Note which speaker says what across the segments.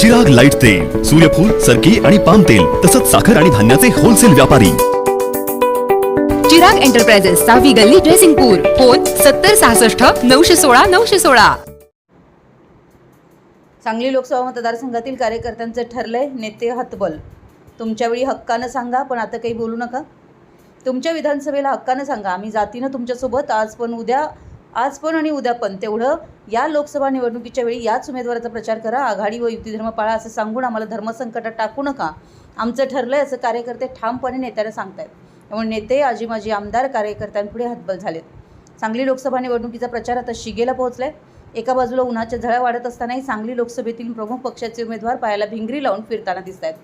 Speaker 1: Chirag light तेल सूर्यफूल सरकी आणि पाम तेल तसंच साखर आणि धान्याचे होलसेल व्यापारी.
Speaker 2: चिराग एंटरप्राइजेस सहावी गल्ली ड्रेसिंगपूर फोन सत्तर सहासष्ट नऊशे सोळा नऊशे सोळा.
Speaker 3: सांगली लोकसभा मतदारसंघातील कार्यकर्त्यांचं ठरलंय नेते हतबल. तुमच्यावेळी हक्कानं सांगा पण आता काही बोलू नका. तुमच्या विधानसभेला हक्कानं सांगा. आम्ही जातीनं तुमच्यासोबत आज पण उद्या आज पण आणि उद्या पण. तेवढं या लोकसभा निवडणुकीच्या वेळी याच उमेदवाराचा प्रचार करा आघाडी व युती धर्म पाळा असं सांगून आम्हाला धर्मसंकटात टाकू नका. आमचं ठरलं आहे असं कार्यकर्ते ठामपणे नेत्याला सांगतायत. त्यामुळे नेते आजी माजी आमदार कार्यकर्त्यांपुढे हतबल झालेत. सांगली लोकसभा निवडणुकीचा प्रचार आता शिगेला पोहोचलाय. एका बाजूला उन्हाच्या झळा वाढत असतानाही सांगली लोकसभेतील प्रमुख पक्षाचे उमेदवार पायाला भिंगरी लावून फिरताना दिसत आहेत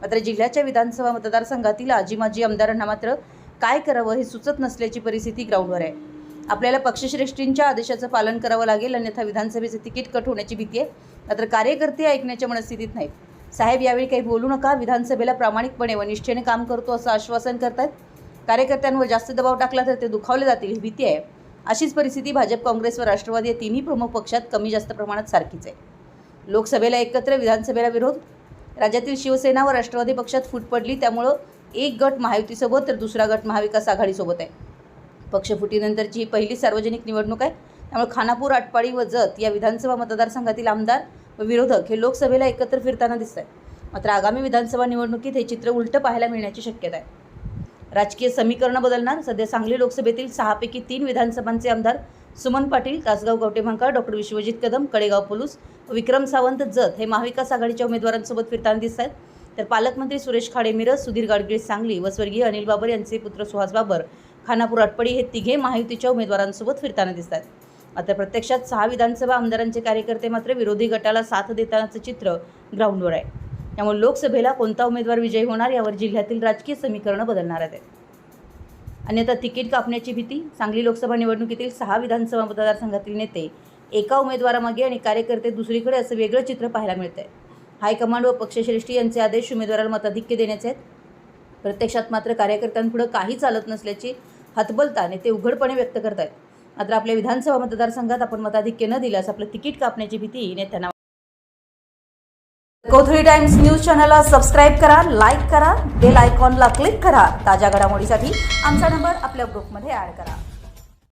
Speaker 3: मात्र जिल्ह्याच्या विधानसभा मतदारसंघातील आजी माजी आमदारांना मात्र काय करावं हे सुचत नसल्याची परिस्थिती ग्राउंडवर आहे. आपल्याला पक्षश्रेष्ठींच्या आदेशाचं पालन करावं लागेल अन्यथा विधानसभेचे तिकीट कट होण्याची भीती आहे. मात्र कार्यकर्ते ऐकण्याच्या मनस्थितीत नाहीत. साहेब यावेळी काही बोलू नका. विधानसभेला प्रामाणिकपणे व निष्ठेने काम करतो असं आश्वासन करतात कार्यकर्त्यांवर जास्त दबाव टाकला तर ते दुखावले जातील ही भीती आहे. अशीच परिस्थिती भाजप काँग्रेस व राष्ट्रवादी या तिन्ही प्रमुख पक्षात कमी जास्त प्रमाणात सारखीच आहे. लोकसभेला एकत्र विधानसभेला विरोध. राज्यातील शिवसेना व राष्ट्रवादी पक्षात फूट पडली त्यामुळं एक गट महायुतीसोबत तर दुसरा गट महाविकास आघाडीसोबत आहे. पक्षफुटीनंतरची ही पहिली सार्वजनिक निवडणूक आहे. त्यामुळे खानापूर आटपाडी व जत या विधानसभा मतदारसंघातील आमदार व विरोधक हे लोकसभेला एकत्र फिरताना दिसत आहेत मात्र आगामी विधानसभा निवडणुकीत हे चित्र उलटं पाहायला मिळण्याची शक्यता आहे. राजकीय समीकरणं बदलणार. सध्या सांगली लोकसभेतील सहापैकी तीन विधानसभांचे आमदार सुमन पाटील तासगाव कवटेमंका डॉक्टर विश्वजित कदम कडेगाव पोलूस विक्रम सावंत जत हे महाविकास आघाडीच्या उमेदवारांसोबत फिरताना दिसत आहेत तर पालकमंत्री सुरेश खाडे मिरज सुधीर गाडगीळ सांगली व स्वर्गीय अनिल बाबर यांचे पुत्र सुहास बाबर खानापूर अटपडी हे तिघे महायुतीच्या उमेदवारांसोबत फिरताना दिसत आहेत मात्र प्रत्यक्षात सहा विधानसभा आमदारांचे कार्यकर्ते मात्र विरोधी गटाला साथ देतानाचं चित्र ग्राउंडवर आहे. त्यामुळे लोकसभेला कोणता उमेदवार विजयी होणार यावर जिल्ह्यातील राजकीय समीकरणं बदलणार आहेत. अन्यथा तिकीट कापण्याची भीती सांगली लोकसभा निवडणुकीतील सहा विधानसभा मतदारसंघातील नेते एका उमेदवारामागे आणि कार्यकर्ते दुसरीकडे असं वेगळं चित्र पाहायला मिळतंय. हायकमांड व पक्षश्रेष्ठी यांचे आदेश उमेदवाराला मताधिक्य देण्याचे आहेत. प्रत्यक्षात मात्र कार्यकर्त्यांपुढं काही चालत नसल्याची हतबलता नेते उघडपणे व्यक्त करत आहेत मात्र आपल्या विधानसभा मतदारसंघात आपण मताधिक्य न दिल्यास आपलं तिकीट कापण्याची भीती नेत्यांना कोथळी टाइम्स न्यूज चॅनलला सबस्क्राईब करा लाईक करा बेल आयकॉनला क्लिक करा. ताज्या घडामोडीसाठी आमचा नंबर आपल्या ग्रुपमध्ये ॲड करा.